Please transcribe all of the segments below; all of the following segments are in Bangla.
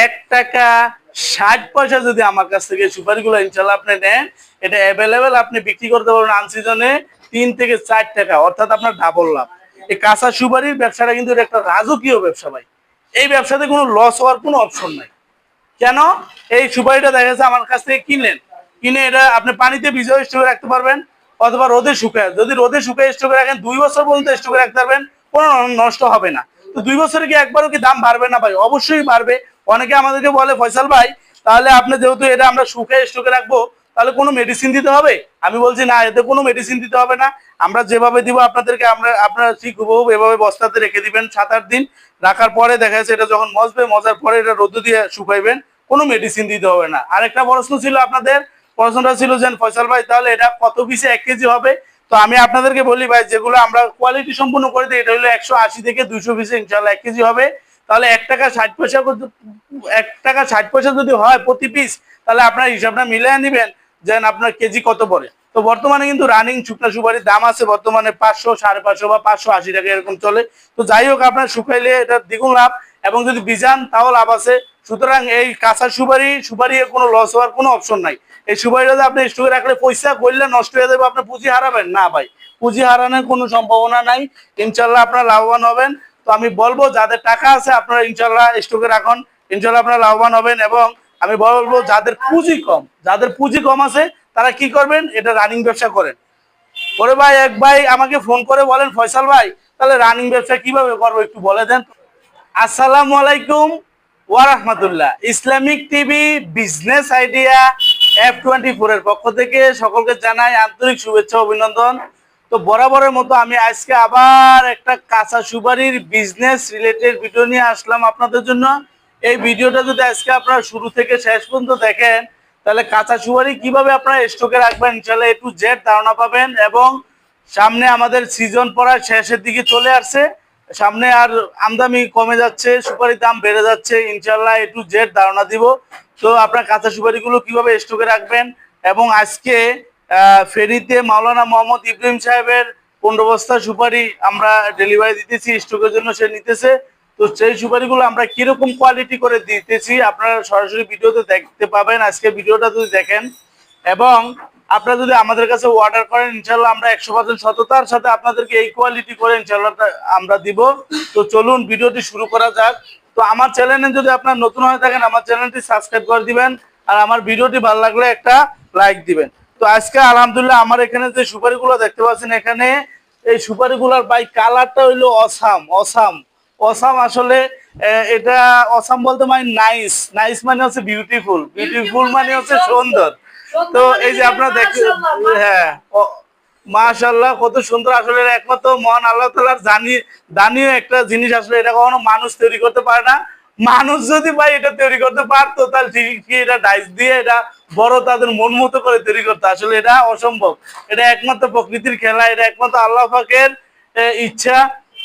এক টাকা ষাট পয়সা যদি আমার কাছ থেকে সুপারিগুলো ইনশাল্লাহ আপনি নেন, এটা অ্যাভেলেবেল আপনি বিক্রি করতে পারবেন আনসিজনে তিন থেকে চার টাকা, অর্থাৎ আপনার ডাবল লাভ। এই কাঁচা সুপারির ব্যবসাটা কিন্তু একটা রাজকীয় ব্যবসা ভাই। এই ব্যবসাতে কোনো লস হওয়ার কোনো অপশন নাই। কেন? এই সুপারিটা দেখা যাচ্ছে আমার কাছ থেকে কিনলেন কিনে এটা আপনি পানিতে ভিজেও স্টোকে রাখতে পারবেন, অথবা রোদে শুকায়। যদি রোদে শুকায় স্টোকে রাখেন, দুই বছর পর্যন্ত স্টোকে রাখতে পারবেন, কোনো নষ্ট হবে না। তো দুই বছরে কি একবারও কি দাম বাড়বে না ভাই? অবশ্যই বাড়বে। অনেকে আমাদেরকে বলে, ফয়সাল ভাই, তাহলে আপনি যেহেতু এটা আমরা শুকায় স্টোকে রাখব, তাহলে কোনো মেডিসিন দিতে হবে? আমি বলছি, না, এতে কোনো মেডিসিন দিতে হবে না। আমরা যেভাবে দিব আপনাদেরকে, আমরা, আপনারা ঠিক হুবহু এভাবে বস্তাতে রেখে দিবেন সাত, আট দিন। রাখার পরে দেখা যাচ্ছে এটা যখন মজবে, মজার পরে এটা রোদ দিয়ে শুকাইবেন, কোনো মেডিসিন দিতে হবে না। আরেকটা প্রশ্ন ছিল আপনাদের, প্রশ্নটা ছিল যে, ফয়সাল ভাই, তাহলে এটা কত পিসে এক কেজি হবে? তো আমি আপনাদেরকে বলি, ভাই, যেগুলো আমরা কোয়ালিটি সম্পূর্ণ করে দিই, এটা হলো একশো আশি থেকে দুইশো পিসে ইনশাল্লাহ এক কেজি হবে। তাহলে এক টাকা ষাট পয়সা এক টাকা ষাট পয়সা যদি হয় প্রতি পিস তাহলে আপনার হিসাবটা মিলিয়ে নেবেন যে আপনার কেজি কত পড়ে। তো বর্তমানে কিন্তু রানিং শুকনা সুপারির দাম আছে, বর্তমানে পাঁচশো, সাড়ে পাঁচশো বা পাঁচশো আশি টাকা এরকম চলে। তো যাই হোক, আপনার শুকাইলে এটা দ্বিগুণ লাভ, এবং যদি বিজান তাও লাভ আছে। সুতরাং এই কাঁচা সুপারি সুপারি কোনো লস হওয়ার কোনো অপশন নাই। এই সুপারিটা আপনি স্টোরে রাখলে পয়সা করলে নষ্ট হয়ে যাবে, আপনি পুঁজি হারাবেন। না ভাই, পুঁজি হারানোর কোনো সম্ভাবনা নাই। ইনশাল্লাহ আপনার লাভবান হবেন। তো আমি বলব, যাদের টাকা আছে আপনারা ইনশাল্লাহ স্টোকে রাখুন। ইনশাল্লাহ আপনারা লাভবান হবেন এবং আমি বলব, যাদের পুঁজি কম, যাদের পুঁজি কম আছে, তারা কি করবেন? এটা রানিং ব্যবসা করেন। পরে ভাই, এক ভাই আমাকে ফোন করে বলেন, ফয়সাল ভাই, তাহলে রানিং ব্যবসা কীভাবে করব একটু বলে দেন? আসসালামু আলাইকুম ওয়ারাহমাতুল্লাহ। Islamic TV business idea F twenty four এর পক্ষ থেকে সকলকে জানাই আন্তরিক শুভেচ্ছা অভিনন্দন। তো বরাবরের মতো আমি আজকে আবার একটা কাঁচা সুপারির বিজনেস রিলেটেড ভিডিও নিয়ে আসলাম আপনাদের জন্য। এই ভিডিওটা যদি আজকে আপনারা শুরু থেকে শেষ পর্যন্ত দেখেন, তাহলে কাঁচা সুপারি কীভাবে আপনারা স্টকে রাখবেন ইনশাল্লাহ একটু জেড ধারণা পাবেন এবং সামনে আমাদের সিজন পড়ার শেষের দিকে চলে আসছে। সামনে আর আমদানি কমে যাচ্ছে, সুপারির দাম বেড়ে যাচ্ছে ইনশাল্লাহ একটু জেড ধারণা দিব। তো আপনার কাঁচা সুপারিগুলো কীভাবে স্টকে রাখবেন এবং আজকে ফেরিতে মাওলানা মোহাম্মদ ইব্রাহিম সাহেবের পনেরো সুপারি আমরা ডেলিভারি দিতেছি স্টকের জন্য সে নিতেছে। তো সেই সুপারিগুলো আমরা কীরকম কোয়ালিটি করে দিতেছি, আপনারা সরাসরি ভিডিওতে দেখতে পাবেন। আজকে ভিডিওটা যদি দেখেন, এবং আপনারা যদি আমাদের কাছে অর্ডার করেন ইনশাল্লাহ আমরা একশো পার্সেন্ট সততার সাথে আপনাদেরকে এই কোয়ালিটি করে ইনশাল্লাহ আমরা দিব। তো চলুন, ভিডিওটি শুরু করা যাক। তো আমার চ্যানেলে যদি আপনার নতুন হয়ে থাকেন, আমার চ্যানেলটি সাবস্ক্রাইব করে দিবেন, আর আমার ভিডিওটি ভালো লাগলে একটা লাইক দিবেন। তো আজকে আলহামদুলিল্লাহ আমার এখানে যে সুপারিগুলো দেখতে পাচ্ছেন এখানে এই সুপারিগুলোর বাই কালারটা হইল অসাম অসাম। অসাম আসলে এটা অসাম বলতে মানে নাইস নাইস মানে হচ্ছে বিউটিফুল বিউটিফুল মানে হচ্ছে সুন্দর। তো এই যে আপনারা দেখেন হ্যাঁ মাশাল্লাহ কত সুন্দর আসলে একমাত্র মহান আল্লাহ তালার জানি দানীয় একটা জিনিস আসলে এটা কখনো মানুষ তৈরি করতে পারে না। মানুষ যদি ভাই এটা তৈরি করতে পারতো, তাহলে ঠিকই এটা ডাইস দিয়ে এটা বড় তাদের মন মতো করে তৈরি করতো? আসলে এটা অসম্ভব। এটা একমাত্র প্রকৃতির খেলা, এটা একমাত্র আল্লাহ পাকের ইচ্ছা।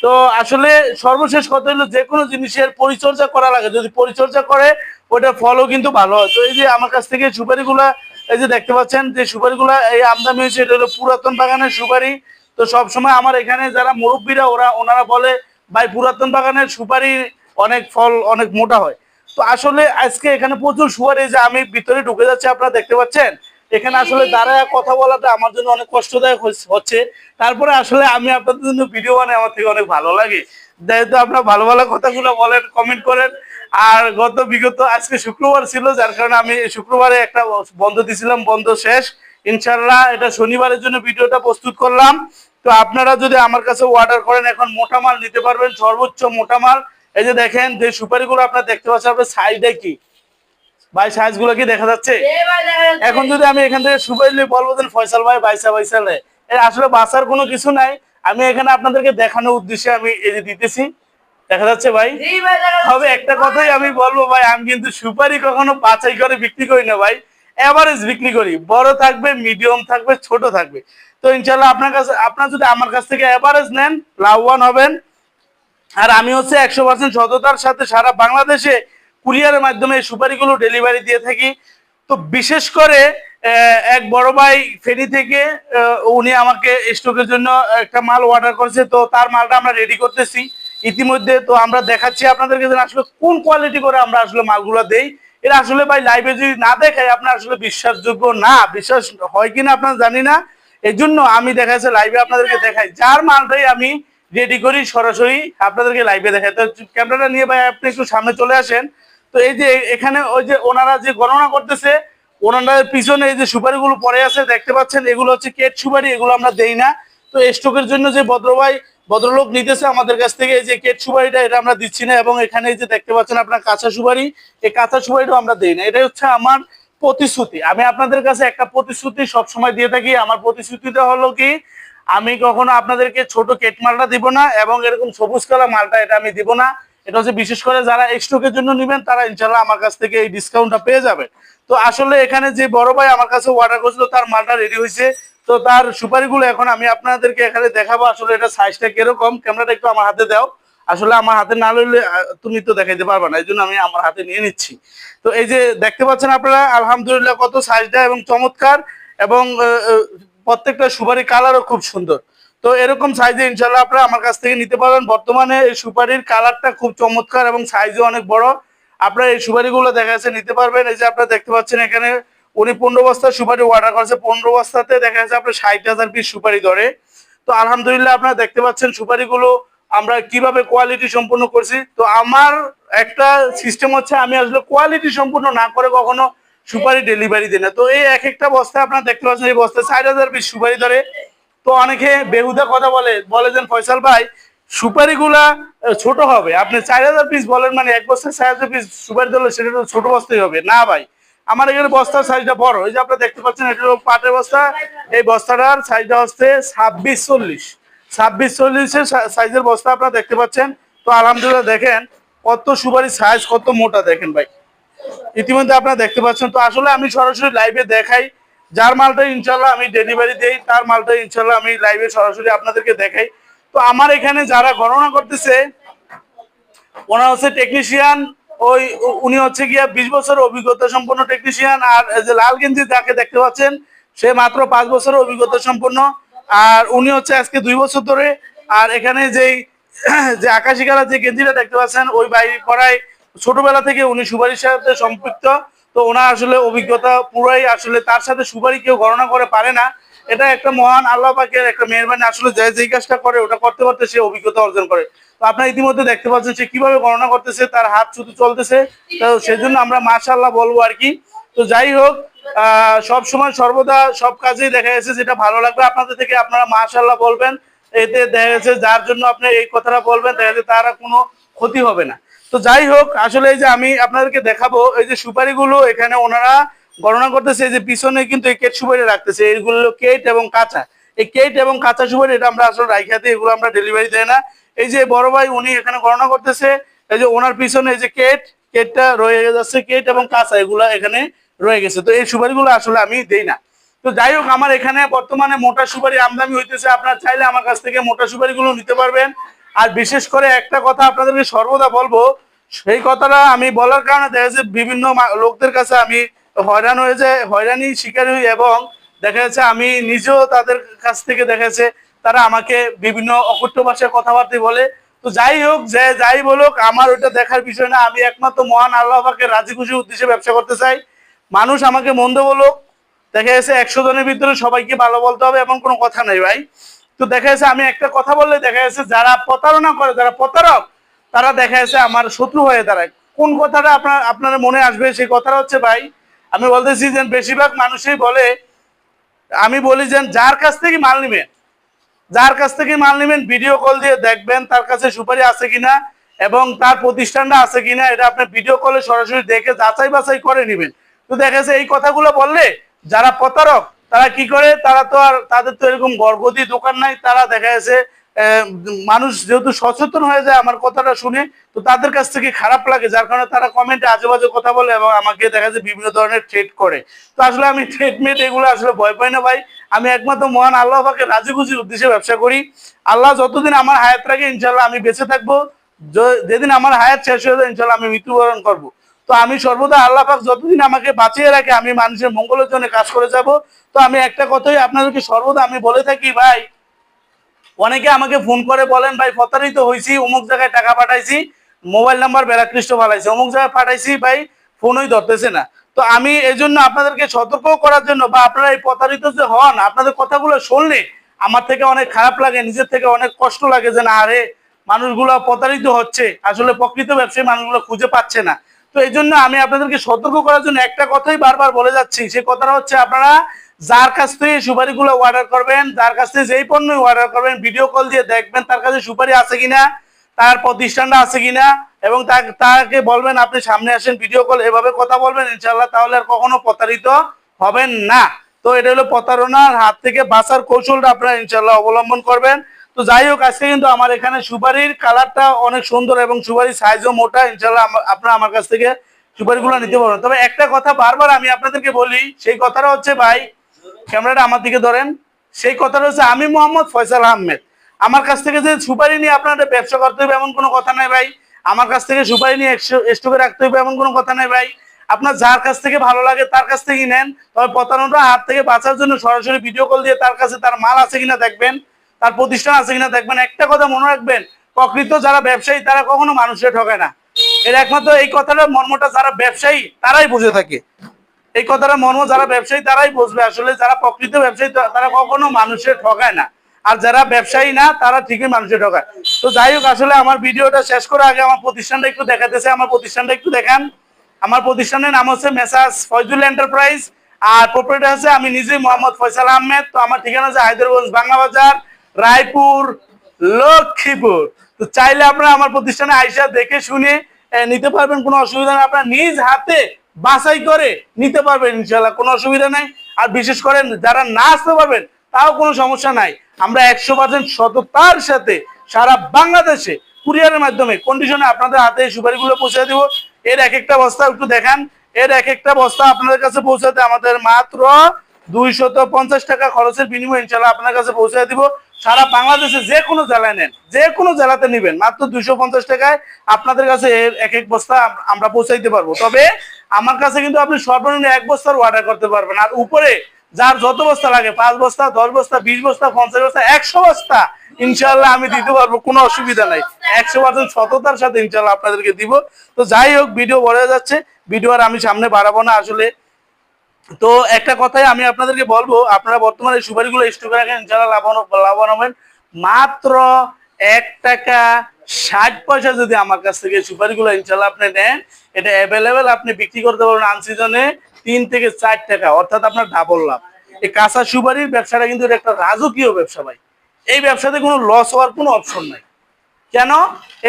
তো আসলে সর্বশেষ কথা হলো যে কোনো জিনিসের পরিচর্যা করা লাগে। যদি পরিচর্যা করে ওটা ফলও কিন্তু ভালো হয়। তো এই যে আমার কাছ থেকে সুপারিগুলা, এই যে দেখতে পাচ্ছেন যে সুপারিগুলা, এই আমদানি হয়েছে, এটা হলো পুরাতন বাগানের সুপারি। তো সবসময় আমার এখানে যারা মুরব্বীরা, ওরা, ওনারা বলে, ভাই, পুরাতন বাগানের সুপারি অনেক ফল অনেক মোটা হয়। তো আসলে আজকে এখানে প্রচুর সুপারি যে আমি ভিতরে ঢুকে যাচ্ছে, আপনারা দেখতে পাচ্ছেন? এখানে আসলে দাঁড়ায় কথা বলাটা আমার জন্য অনেক কষ্টদায়ক হচ্ছে- হচ্ছে। তারপরে আসলে আমি আপনাদের জন্য ভিডিও বানাই, আমার থেকে অনেক ভালো লাগে। যেহেতু আপনার ভালো ভালো কথাগুলো বলেন কমেন্ট করেন, আর গত বিগত আজকে শুক্রবার ছিল, যার কারণে আমি শুক্রবারে একটা বন্ধ দিছিলাম বন্ধ শেষ। ইনশাল্লাহ এটা শনিবারের জন্য ভিডিওটা প্রস্তুত করলাম। তো আপনারা যদি আমার কাছে অর্ডার করেন, এখন মোটা মাল নিতে পারবেন, সর্বোচ্চ মোটা মাল। এই যে দেখেন যে সুপারিগুলো আপনারা দেখতে পাচ্ছেন আপনার সাইজটা কি? ভাই সাইজগুলো কি দেখা যাচ্ছে? এখন যদি আমি এখান থেকে সুপারি বলব দেন ফয়সাল ভাই বাইসা বাইসালে এর আসলে বাসার কোনো কিছু নাই। আমি এখানে আপনাদেরকে দেখানোর উদ্দেশ্যে আমি এই যে দিতেছি। দেখা যাচ্ছে ভাই? তবে একটা কথাই আমি বলব ভাই আমি কিন্তু সুপারি কখনো বাছাই করে বিক্রি করি না ভাই। এভারেজ বিক্রি করি। বড় থাকবে মিডিয়াম থাকবে ছোট থাকবে। তো ইনশাল্লাহ আপনার কাছে আপনার যদি আমার কাছ থেকে এভারেজ নেন লাভবান হবেন। আর আমি হচ্ছে একশো পার্সেন্ট সততার সাথে সারা বাংলাদেশে কুরিয়ারের মাধ্যমে এই সুপারিগুলো ডেলিভারি দিয়ে থাকি। তো বিশেষ করে এক বড় ভাই ফেরি থেকে উনি আমাকে স্টকের জন্য একটা মাল অর্ডার করেছে। তো তার মালটা আমরা রেডি করতেছি। ইতিমধ্যে তো আমরা দেখাচ্ছি আপনাদেরকে আসলে কোন কোয়ালিটি করে আমরা আসলে মালগুলো দেই। এটা আসলে ভাই লাইভে যদি না দেখাই আপনার আসলে বিশ্বাসযোগ্য না। বিশ্বাস হয় কিনা আপনার জানি না। এই জন্য আমি দেখা যাচ্ছে লাইভে আপনাদেরকে দেখাই। যার মালটাই আমি রেডি করি সরাসরি আপনাদেরকে লাইভে দেখাই। তো ক্যামেরাটা নিয়ে ভাই আপনি একটু সামনে চলে আসেন। তো এই যে এখানে ওই যে ওনারা যে গণনা করতেছে ওনারা পিছনে এই যে সুপারিগুলো পরে আছে, দেখতে পাচ্ছেন, এগুলো হচ্ছে কেট সুপারি, এগুলো আমরা দেই না। তো স্টকের জন্য যে ভদ্রভাই ভদ্রলোক নিতেছে আমাদের কাছ থেকে, এই যে কেট সুপারিটা এটা আমরা দিচ্ছি না, এবং এখানে যে দেখতে পাচ্ছেন আপনার কাঁচা সুপারি, এই কাঁচা সুপারিটাও আমরা দেই না। এটা হচ্ছে আমার প্রতিশ্রুতি। আমি আপনাদের কাছে একটা প্রতিশ্রুতি সবসময় দিয়ে থাকি। আমার প্রতিশ্রুতিটা হলো কি আমি কখনো আপনাদেরকে ছোট কেট মালটা দিব না এবং এরকম সবুজ কালার মালটা এটা আমি দিব না। এটা হচ্ছে বিশেষ করে যারা স্টকের জন্য নেবেন, তারা ইনশাল্লাহ আমার কাছ থেকে এই ডিসকাউন্টটা পেয়ে যাবে তো আসলে এখানে যে বড় ভাই আমার কাছে অর্ডার করেছিল, তার মালটা রেডি হয়েছে। তো তার সুপারিগুলো এখন আমি আপনাদেরকে এখানে দেখাবো। আসলে এটা সাইজটা কীরকম ক্যামেরাটা একটু আমার হাতে দাও। আসলে আমার হাতে না লইলে তুমি তো দেখাইতে পারবে না, এই জন্য আমি আমার হাতে নিয়ে নিচ্ছি। তো এই যে দেখতে পাচ্ছেন আপনারা, আলহামদুলিল্লাহ কত সাইজটা এবং চমৎকার এবং প্রত্যেকটা সুপারি কালারও খুব সুন্দর। তো এরকম সাইজে ইনশাল্লাহ আপনারা আমার কাছ থেকে নিতে পারবেন বর্তমানে এই সুপারির কালারটা খুব চমৎকার এবং সাইজও অনেক বড়। আপনারা এই সুপারিগুলো দেখা যাচ্ছে নিতে পারবেন। এই যে আপনারা দেখতে পাচ্ছেন এখানে উনি পনেরো বস্তা সুপারি অর্ডার করেছে। পনেরো বস্তাতে দেখা যাচ্ছে আপনার ষাট হাজার পিস সুপারি ধরে। তো আলহামদুলিল্লাহ আপনারা দেখতে পাচ্ছেন সুপারিগুলো আমরা কীভাবে কোয়ালিটি সম্পূর্ণ করছি। তো আমার একটা সিস্টেম হচ্ছে আমি আসলে কোয়ালিটি সম্পূর্ণ না করে কখনো সুপারি ডেলিভারি দিই না তো এই এক একটা বস্তা আপনারা দেখতে পাচ্ছেন, এই বস্তা ষাট হাজার পিস সুপারি ধরে। তো অনেকে বেহুদা কথা বলে বলে যেন, ফয়সাল ভাই, সুপারিগুলা ছোট হবে। আপনি চার হাজার পিস বলেন মানে এক বস্তা চার হাজার পিস সুপারি ধরলে সেটা তো ছোট বস্তাই হবে। না ভাই, আমার এখানে বস্তার সাইজটা বড়। এই যে আপনারা দেখতে পাচ্ছেন, এটা পাটের বস্তা। এই বস্তাটার সাইজটা হচ্ছে ছাব্বিশ চল্লিশ। ছাব্বিশ চল্লিশের সাইজের বস্তা আপনারা দেখতে পাচ্ছেন। তো আলহামদুলিল্লাহ দেখেন, কত সুপারি সাইজ কত মোটা দেখেন ভাই। ইতিমধ্যে আপনারা দেখতে পাচ্ছেন, তো আসলে আমি সরাসরি লাইভে দেখাই। যার মালটা ইনশাল্লাহ আমি ডেলিভারি দেই, তার মালটা ইনশাল্লাহ আমি লাইভে সরাসরি আপনাদেরকে দেখাই। তো আমার এখানে যারা গণনা করতেছে ওনার হচ্ছে টেকনিশিয়ান ওই উনি হচ্ছে গিয়া বিশ বছর অভিজ্ঞতা সম্পন্ন টেকনিশিয়ান আর যে লাল গেঞ্জি যাকে দেখতে পাচ্ছেন, সে মাত্র পাঁচ বছর অভিজ্ঞতা সম্পন্ন। আর উনি হচ্ছে আজকে দুই বছর ধরে, আর এখানে যেই, যে আকাশি কালার যে গেঞ্জিটা দেখতে পাচ্ছেন, ওই বাড়ি পড়ায় ছোটবেলা থেকে উনি সুপারির সাথে সম্পৃক্ত, তো ওনার আসলে অভিজ্ঞতা পুরাই আসলে তার সাথে সুপারি কেউ গণনা করে পারে না। এটা একটা মহান আল্লাহ পাকের একটা মেহরবানি, আসলে যে যেই কাজটা করে ওটা করতে করতে সে অভিজ্ঞতা অর্জন করে। তো আপনারা ইতিমধ্যে দেখতে পাচ্ছেন সে কীভাবে গণনা করতেছে, তার হাত শুধু চলতেছে, তো সেজন্য আমরা মাশাআল্লাহ বলব আর কি। তো যাই হোক সব সময় সর্বদা সব কাজেই দেখা যাচ্ছে যেটা ভালো লাগবে আপনাদের থেকে, আপনারা মাশাআল্লাহ বলবেন। এতে দেখা যাচ্ছে যার জন্য আপনি এই কথাটা বলবেন, দেখা যাচ্ছে তারা কোনো ক্ষতি হবে না। তো যাই হোক, আসলে এই যে আমি আপনাদেরকে দেখাবো, এই যে সুপারিগুলো এখানে ওনারা গণনা করতেছে যে পিছনে কিন্তু এই কেট সুপারি রাখতেছে এইগুলো কেট এবং কাঁচা। এই কেট এবং কাঁচা সুপারি, এটা আমরা আসলে রাইখাতে এগুলো আমরা ডেলিভারি দেয় না। এই যে বড় ভাই উনি এখানে গণনা করতেছে, এই যে ওনার পিছনে এই যে কেট, কেটটা রয়ে যাচ্ছে কেট এবং কাঁচা, এগুলা এখানে রয়ে গেছে। তো এই সুপারিগুলো আসলে আমি দেই না। তো যাই হোক, আমার এখানে বর্তমানে মোটা সুপারি আমদানি হইতেছে, আপনার চাইলে আমার কাছ থেকে মোটা সুপারিগুলো নিতে পারবেন। আর বিশেষ করে একটা কথা আপনাদেরকে সর্বদা বলব, সেই কথাটা আমি বলার কারণে দেখা যাচ্ছে বিভিন্ন লোকদের কাছে আমি হয়রান হয়ে যায় হয়রানি শিকার হই এবং দেখা যাচ্ছে আমি নিজেও তাদের কাছ থেকে দেখা যাচ্ছে তারা আমাকে বিভিন্ন অকট্য ভাষায় কথাবার্তা বলে। তো যাই হোক, যে যাই বলুক, আমার ওইটা দেখার বিষয় না। আমি একমাত্র মহান আল্লাহকে রাজি খুশি উদ্দেশ্যে ব্যবসা করতে চাই। মানুষ আমাকে মন্দ বলুক, দেখা যাচ্ছে একশো জনের ভিতরে সবাইকে ভালো বলতে হবে এমন কোনো কথা নেই ভাই। তো দেখা যাচ্ছে আমি একটা কথা বললে দেখা যাচ্ছে যারা প্রতারণা করে, যারা প্রতারক, তারা দেখা যাচ্ছে আমার শত্রু হয়ে দাঁড়ায়। কোন কথাটা আপনার আপনার মনে আসবে সেই কথাটা হচ্ছে, ভাই, আমি বলতেছি যে বেশিরভাগ মানুষই বলে, আমি বলি যে যার কাছ থেকে মাল নেবেন, যার কাছ থেকে মাল নেবেন ভিডিও কল দিয়ে দেখবেন তার কাছে সুপারি আছে কিনা এবং তার প্রতিষ্ঠানটা আছে কিনা, এটা আপনি ভিডিও কলে সরাসরি দেখে যাচাই বাছাই করে নেবেন। তো দেখা যাচ্ছে এই কথাগুলো বললে যারা প্রতারক তারা কি করে? তারা তো আর, তাদের তো এরকম গর্ভবতী দোকান নাই, তারা দেখা যাচ্ছে মানুষ যেহেতু সচেতন হয়ে যায়, আমার কথাটা শুনে, তো তাদের কাছ থেকে খারাপ লাগে, যার কারণে তারা কমেন্টে আজে বাজে কথা বলে এবং আমাকে দেখা যায় বিভিন্ন ধরনের ট্রেড করে। তো আসলে আমি ট্রেডমেট এগুলো আসলে ভয় পাই না ভাই। আমি একমাত্র মহান আল্লাহ রাজি খুশির উদ্দেশ্যে ব্যবসা করি। আল্লাহ যতদিন আমার হায়াত রাখে ইনশাল্লাহ আমি বেঁচে থাকব। যেদিন আমার হায়াত শেষ হয়ে যায় ইনশাল্লাহ আমি মৃত্যুবরণ করব। তো আমি সর্বদা আল্লাহ পাক যতদিন আমাকে বাঁচিয়ে রাখে, আমি মানুষের মঙ্গলের জন্য কাজ করে যাব। তো আমি একটা কথাই আপনাদেরকে সর্বদা আমি বলে থাকি, ভাই। অনেকে আমাকে ফোন করে বলেন, ভাই, প্রতারিত হয়েছি অমুক জায়গায় টাকা পাঠাইছি, মোবাইল নাম্বার বেলাকৃষ্ট পাঠাইছি, অমুক জায়গায় পাঠাইছি, ভাই, ফোনই ধরতেছে না। তো আমি এই জন্য আপনাদেরকে সতর্ক করার জন্য, বা আপনারা এই প্রতারিত যে হন, আপনাদের কথাগুলো শুনলে আমার থেকে অনেক খারাপ লাগে, নিজের থেকে অনেক কষ্ট লাগে যে না, আরে, মানুষগুলো প্রতারিত হচ্ছে। আসলে প্রকৃত ব্যবসায়ী মানুষগুলো খুঁজে পাচ্ছে না। তো এই জন্য আমি আপনাদেরকে সতর্ক করার জন্য একটা কথাই বারবার বলে যাচ্ছি। সে কথাটা হচ্ছে আপনারা যার কাছ থেকে সুপারিগুলো অর্ডার করবেন, যার কাছ থেকে যেই পণ্য অর্ডার করবেন ভিডিও কল দিয়ে দেখবেন তার কাছে সুপারি আছে কিনা, তার প্রতিষ্ঠানটা আছে কিনা, এবং তাকে বলবেন, আপনি সামনে আসেন ভিডিও কল এভাবে কথা বলবেন ইনশাল্লাহ তাহলে আর কখনো প্রতারিত হবেন না। তো এটা হলো প্রতারণার হাত থেকে বাঁচার কৌশলটা আপনারা ইনশাল্লাহ অবলম্বন করবেন। তো যাই হোক, আজকে কিন্তু আমার এখানে সুপারির কালারটা অনেক সুন্দর এবং সুপারির সাইজও মোটা। ইনশাল্লাহ আপনারা আমার কাছ থেকে সুপারিগুলো নিতে পারবেন। তবে একটা কথা বারবার আমি আপনাদেরকে বলি, সেই কথাটা হচ্ছে ভাই, ক্যামেরাটা আমার দিকে ধরেন, সেই কথাটা হচ্ছে আমি মোহাম্মদ ফয়সাল আহমেদ। আমার কাছ থেকে যে সুপারি নিয়ে আপনাদের ব্যবসা করতে হবে এমন কোনো কথা নাই ভাই। আমার কাছ থেকে সুপারি নিয়ে স্টকে রাখতে হবে এমন কোনো কথা নাই ভাই। আপনার যার কাছ থেকে ভালো লাগে তার কাছ থেকেই নেন। তবে প্রতারণার হাত থেকে বাঁচার জন্য সরাসরি ভিডিও কল দিয়ে তার কাছে তার মাল আছে কিনা দেখবেন। তার প্রতিষ্ঠান আছে কিনা দেখবেন, একটা কথা মনে রাখবেন, প্রকৃত যারা ব্যবসায়ী, তারা কখনো মানুষের ঠকায় না। এর একমাত্র এই কথাটা মর্মটা যারা ব্যবসায়ী, তারাই বুঝে থাকে। এই কথাটা মর্ম যারা ব্যবসায়ী, তারাই বুঝবে। আসলে যারা প্রকৃত ব্যবসায়ী তারা কখনো মানুষের ঠকায় না। আর যারা ব্যবসায়ী না, তারা ঠিকই মানুষের ঠকায়। তো যাই হোক, আসলে আমার ভিডিওটা শেষ করার আগে আমার প্রতিষ্ঠানটা একটু দেখাতেছে। আমার প্রতিষ্ঠানটা একটু দেখান। আমার প্রতিষ্ঠানের নাম হচ্ছে মেসাস ফয়জুল এন্টারপ্রাইজ। আর প্রপারেটর আছে আমি নিজেই মোহাম্মদ ফয়সাল আহমেদ। তো আমার ঠিকানা আছে হায়দ্রাবাদ, বাংলা বাজার। রায়পুর লক্ষ্মীপুর তো চাইলে আপনারা আমার প্রতিষ্ঠানে আইসা দেখে শুনে নিতে পারবেন, কোনো অসুবিধা নেই। আপনারা নিজ হাতে বাছাই করে নিতে পারবেন ইনশাল্লাহ কোনো অসুবিধা নাই। আর বিশেষ করে যারা না আসতে পারবেন, তাও কোনো সমস্যা নাই। আমরা একশো পার্সেন্ট সততার সাথে সারা বাংলাদেশে কুরিয়ারের মাধ্যমে কন্ডিশনে আপনাদের হাতে এই সুপারিগুলো পৌঁছে দিব। এর এক একটা বস্তা একটু দেখান। এর এক একটা বস্তা আপনাদের কাছে পৌঁছাতে আমাদের মাত্র দুইশত পঞ্চাশ টাকা খরচের বিনিময়ে ইনশাল্লাহ আপনার কাছে পৌঁছে দিব। সারা বাংলাদেশে যে কোনো জেলায় নেন, যে কোনো জেলাতে নেবেন। মাত্র দুইশো পঞ্চাশ টাকায় আপনাদের কাছে এক এক বস্তা আমরা পৌঁছাইতে পারব। তবে আমার কাছে কিন্তু আপনি সর্বনিম্ন এক বস্তার অর্ডার করতে পারবেন। আর উপরে যার যত বস্তা লাগে, পাঁচ বস্তা, দশ বস্তা, বিশ বস্তা, পঞ্চাশ বস্তা, একশো বস্তা ইনশাল্লাহ আমি দিতে পারব, কোনো অসুবিধা নাই। একশো পার্সেন্ট সততার সাথে ইনশাল্লাহ আপনাদেরকে দিব। তো যাই হোক, ভিডিও বড় যাচ্ছে। ভিডিও আর আমি সামনে বাড়াবো না। আসলে তো একটা কথাই আমি আপনাদেরকে বলব, আপনারা বর্তমানে সুপারিগুলো স্টকে রাখেন ইনশাল্লাহ লাভবান হবেন, মাত্র এক টাকা ষাট পয়সা যদি আমার কাছ থেকে সুপারিগুলো ইনশাল্লাহ আপনি নেন, এটা অ্যাভেলেবেল আপনি বিক্রি করতে পারবেন আনসিজনে তিন থেকে চার টাকা, অর্থাৎ আপনার ডাবল লাভ। এই কাঁচা সুপারির ব্যবসাটা কিন্তু এটা একটা রাজকীয় ব্যবসা ভাই। এই ব্যবসাতে কোনো লস হওয়ার কোনো অপশন নাই। কেন?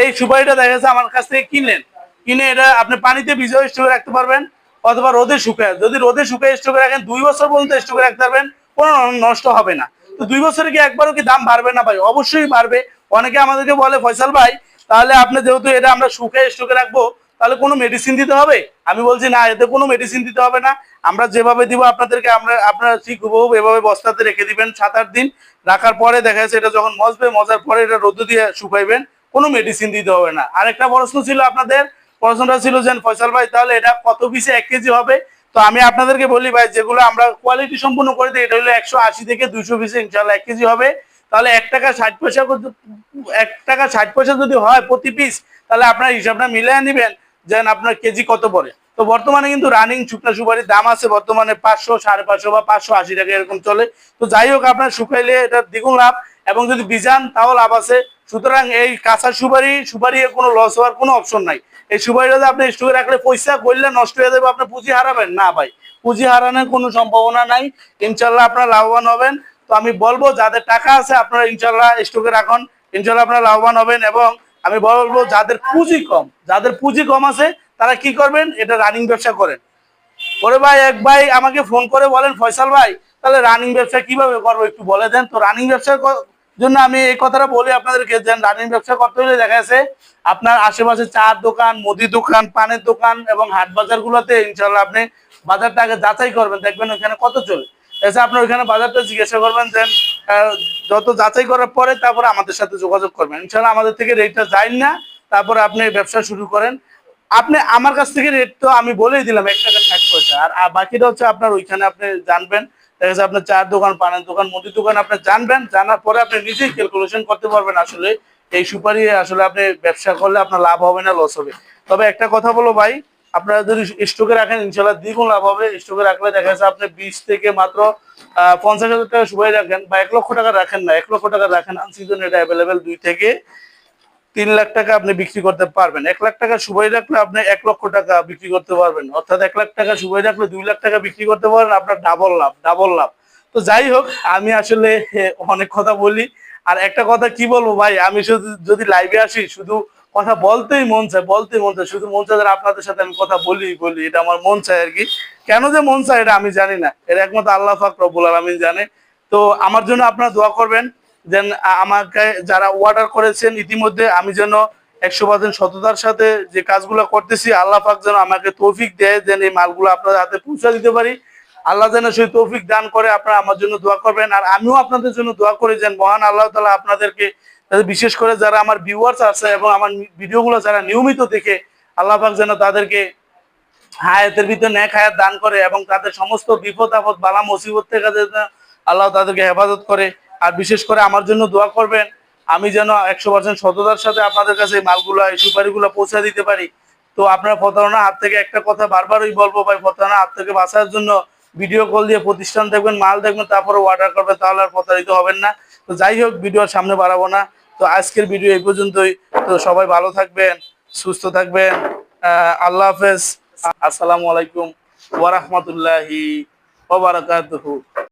এই সুপারিটা দেখা যাচ্ছে আমার কাছ থেকে কিনলেন। কিনে এটা আপনি পানিতে ভিজিয়ে স্টোকে রাখতে পারবেন। অথবা রোদে শুকায় যদি রোদে শুকায় স্টোকে রাখেন, দুই বছর পর্যন্ত স্টোকে রাখতে পারবেন, কোনো নষ্ট হবে না। তো দুই বছরে কি একবারও কি দাম বাড়বে না ভাই? অবশ্যই বাড়বে। অনেকে আমাদেরকে বলে, ফয়সাল ভাই, তাহলে আপনি যেহেতু এটা আমরা শুকায় স্টোকে রাখব, তাহলে কোনো মেডিসিন দিতে হবে? আমি বলছি, না, এতে কোনো মেডিসিন দিতে হবে না। আমরা যেভাবে দিব আপনাদেরকে, আমরা, আপনারা ঠিক হুবহু এভাবে বস্তাতে রেখে দিবেন সাত আট দিন। রাখার পরে দেখা যাচ্ছে এটা যখন মজবে, মজার পরে এটা রোদ দিয়ে শুকাইবেন। কোনো মেডিসিন দিতে হবে না। আরেকটা প্রশ্ন ছিল আপনাদের প্রশ্নটা ছিল যে, ফয়সাল ভাই, তাহলে এটা কত পিসে এক কেজি হবে? তো আমি আপনাদেরকে বলি ভাই, যেগুলো আমরা কোয়ালিটি সম্পূর্ণ করে দিই, এটা হলো একশো আশি থেকে দুইশো পিসে ইনশাল্লাহ এক কেজি হবে। তাহলে এক টাকা ষাট পয়সা এক টাকা ষাট পয়সা যদি হয় প্রতি পিস তাহলে আপনার হিসাবটা মিলিয়ে নেবেন, যেন আপনার কেজি কত পড়ে। তো বর্তমানে কিন্তু রানিং শুকনা সুপারির দাম আছে, বর্তমানে পাঁচশো, সাড়ে পাঁচশো বা পাঁচশো আশি টাকা এরকম চলে। তো যাই হোক, আপনার শুকাইলে এটা দ্বিগুণ লাভ, এবং যদি বিজান তাও লাভ আছে। সুতরাং এই কাঁচা সুপারি সুপারি কোনো লস হওয়ার কোনো অপশন নাই। এই সুপারিটা আপনি স্টোরে রাখলে পয়সা করলে নষ্ট হয়ে যাবে, আপনি পুঁজি হারাবেন। না ভাই, পুঁজি হারানোর কোনো সম্ভাবনা নাই। ইনশাল্লাহ আপনারা লাভবান হবেন। তো আমি বলব, যাদের টাকা আছে আপনারা ইনশাল্লাহ স্টোকে রাখুন। ইনশাল্লাহ আপনারা লাভবান হবেন এবং আমি বলব, যাদের পুঁজি কম, যাদের পুঁজি কম আছে, তারা কি করবেন? এটা রানিং ব্যবসা করেন। ওরে ভাই, এক ভাই আমাকে ফোন করে বলেন, ফয়সাল ভাই, তাহলে রানিং ব্যবসা কীভাবে করব একটু বলে দেন? তো রানিং ব্যবসার জন্য আমি এই কথাটা বলি আপনাদেরকে রানিং ব্যবসা করতে হলে দেখা যাচ্ছে আপনার আশেপাশে চার দোকান, মুদি দোকান, পানের দোকান এবং হাট বাজার গুলোতে ইনশাল্লাহ আপনি বাজারটা আগে যাচাই করবেন, দেখবেন ওইখানে কত চলে। এসে আপনার ওইখানে বাজারটা জিজ্ঞাসা করবেন যে যত যাচাই করার পরে তারপরে আমাদের সাথে যোগাযোগ করবেন। ইনশাল্লাহ আমাদের থেকে রেটটা যাই না, তারপরে আপনি ব্যবসা শুরু করেন। আপনি, আমার কাছ থেকে রেট তো আমি বলেই দিলাম, এক টাকা ষাট পয়সা। আর আর বাকিটা হচ্ছে আপনার ওইখানে আপনি জানবেন। দেখা যাচ্ছে আপনার চার দোকান, পানের দোকান, মুদির দোকান আপনি জানবেন, জানার পরে আপনি নিজেই ক্যালকুলেশন করতে পারবেন আসলে এই সুপারি আসলে আপনি ব্যবসা করলে আপনার লাভ হবে না লস হবে। তবে একটা কথা বলো ভাই, আপনারা যদি স্টকে রাখেন ইনশাল্লাহ দ্বিগুণ লাভ হবে। স্টকে রাখলে দেখা যাচ্ছে আপনি বিশ থেকে মাত্র পঞ্চাশ হাজার টাকা সুপারি রাখেন বা এক লক্ষ টাকা রাখেন না, এক লক্ষ টাকা রাখেন আনসিজন এটা অ্যাভেলেবেল দুই থেকে তিন লাখ টাকা আপনি বিক্রি করতে পারবেন। এক লাখ টাকা সুবাই রাখলে আপনি এক লক্ষ টাকা বিক্রি করতে পারবেন। অর্থাৎ এক লাখ টাকা সুবাই রাখলে দুই লাখ টাকা বিক্রি করতে পারবেন, আপনার ডাবল লাভ ডাবল লাভ। তো যাই হোক, আমি আসলে অনেক কথা বলি। আর একটা কথা কি বলব ভাই, আমি শুধু যদি লাইভে আসি, শুধু কথা বলতেই মন চায়, বলতেই মন চায়, শুধু মন চায় আপনাদের সাথে আমি কথা বলি বলি, এটা আমার মন চায় আর কি। কেন যে মন চায় এটা আমি জানি না এটা একমাত্র আল্লাহ ফাক রব্বুল আলমিন জানে। তো আমার জন্য আপনারা দোয়া করবেন, দেন আমাকে যারা অর্ডার করেছেন ইতিমধ্যে, আমি যেন একশো পার্সেন্ট সততার সাথে যে কাজগুলো করতেছি, আল্লাহ পাক যেন আমাকে তৌফিক দেয় যেন এই মালগুলো আপনাদের হাতে পৌঁছে দিতে পারি। আল্লাহ যেন সেই তৌফিক দান করে, আপনারা আমার জন্য দোয়া করবেন। আর আমিও আপনাদের জন্য দোয়া করি যেন মহান আল্লাহ তালা আপনাদেরকে, বিশেষ করে যারা আমার ভিউয়ার্স আছে এবং আমার ভিডিওগুলো যারা নিয়মিত দেখে, আল্লাহ পাক যেন তাদেরকে হায়াতের ভিতরে ন্যাক হায়াত দান করে এবং তাদের সমস্ত বিপদ আপদ, বালা মুসিবত থেকে যেন আল্লাহ তাদেরকে হেফাজত করে। আর বিশেষ করে আমার জন্য দোয়া করবেন, আমি যেন একশো পার্সেন্ট সততার সাথে আপনাদের কাছে মালগুলো, এই সুপারিগুলো পৌঁছে দিতে পারি। তো আপনার প্রতারণা হাত থেকে একটা কথা বারবারই বলব ভাই প্রতারণা হাত থেকে বাঁচার জন্য ভিডিও কল দিয়ে প্রতিষ্ঠান দেখবেন, মাল দেখবেন, তারপরে অর্ডার করবেন, তাহলে আর প্রতারিত হবেন না। তো যাই হোক ভিডিও সামনে বাড়াবো না। তো আজকের ভিডিও এই পর্যন্তই। তো সবাই ভালো থাকবেন, সুস্থ থাকবেন। আল্লাহ হাফেজ। আসসালামু আলাইকুম ওয়া রাহমাতুল্লাহি ওয়া বারাকাতুহু।